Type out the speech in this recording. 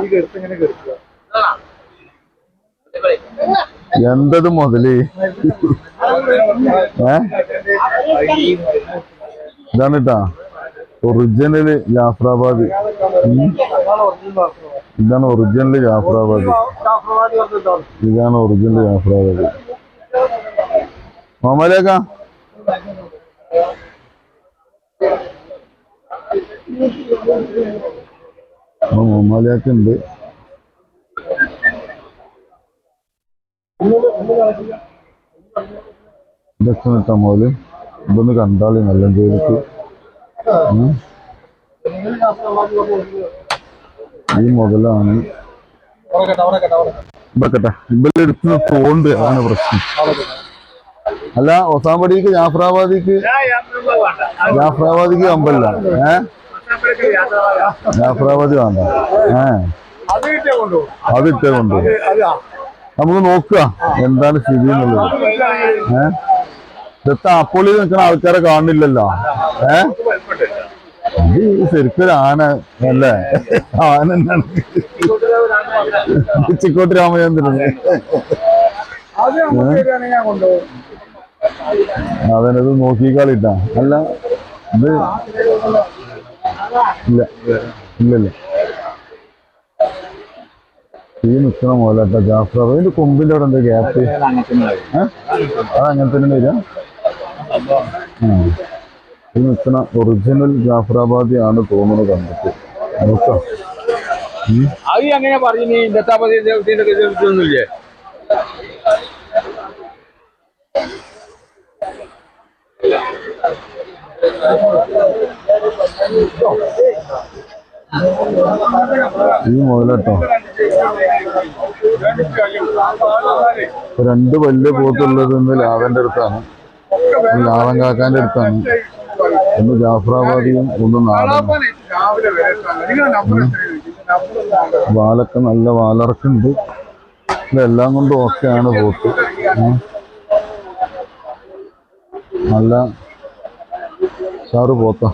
ഈ കെടുത്ത് ഇങ്ങനെ കെടുക്കുക എന്തത് മുതൽ? ഇതാണ് കേട്ടാ ഒറിജിനൽ ജാഫ്രാബാദ്. ഇതാണ് ഒറിജിനൽ ജാഫ്രാബാദ്. ഇതാണ് ഒറിജിനൽ ജാഫ്രാബാദ്. മോമലേക്ക ഉണ്ട് ഇതൊക്കെ നിട്ടാ മോൽ ഇതൊന്ന് കണ്ടാളി നല്ല ജോലിക്ക്. ഈ മുതലാണ്. ഇതൊക്കെ ഇവരെടുത്ത് തോണ്ട് അതാണ് പ്രശ്നം. അല്ല ഒസാമ്പടിക്ക് ജാഫ്രാബാദിക്ക് ജാഫ്രാബാദിക്ക് കമ്പല്ല ഏ? ജാഫ്രാബാദി വേണ്ട ഏ. കൊണ്ട്. നമുക്ക് നോക്കുക എന്താണ് സ്ഥിതി എന്നുള്ളത്. ഏ. ഇതൊക്കെ നിൽക്കുന്ന ആൾക്കാരെ കാണുന്നില്ലല്ലോ. ഏ. ഇത് ശരിക്കും ആന അല്ലേ? ആന ചിക്കോട്ട് രാമചന്ദ്രൻ. അതെന്നത് നോക്കിക്കാളിട്ടാ. അല്ല ഇത് ഇല്ല. ഇല്ലല്ല. ഈ നിൽക്കണ മോലാട്ട ജാഫർ. അതിന്റെ കൊമ്പിന്റെ അവിടെ എന്താ ഗ്യാപ്പ് അത് അങ്ങനെ തന്നെ വരിക. ഈ നിൽക്കണ ഒറിജിനൽ ജാഫറാബാദി ആണ് തോന്നുന്നത് കണ്ടിട്ട്. നോക്കാം. അത് അങ്ങനെ പറഞ്ഞു ഈ മുതലട്ടോ? രണ്ട് വലിയ പോത്തുള്ളത് ഇന്ന് ലാവന്റെ അടുത്താണ്. ലാവൻ കാക്കാന്റെ അടുത്താണ്. ഒന്ന് ജാഫ്രാബാദിയും ഒന്ന് നാടൻ വാലൊക്കെ നല്ല വാലർക്കുണ്ട് ഇതെല്ലാം കൊണ്ടും ഓക്കെയാണ് പോത്ത്. നല്ല സാറ് പോത്ത.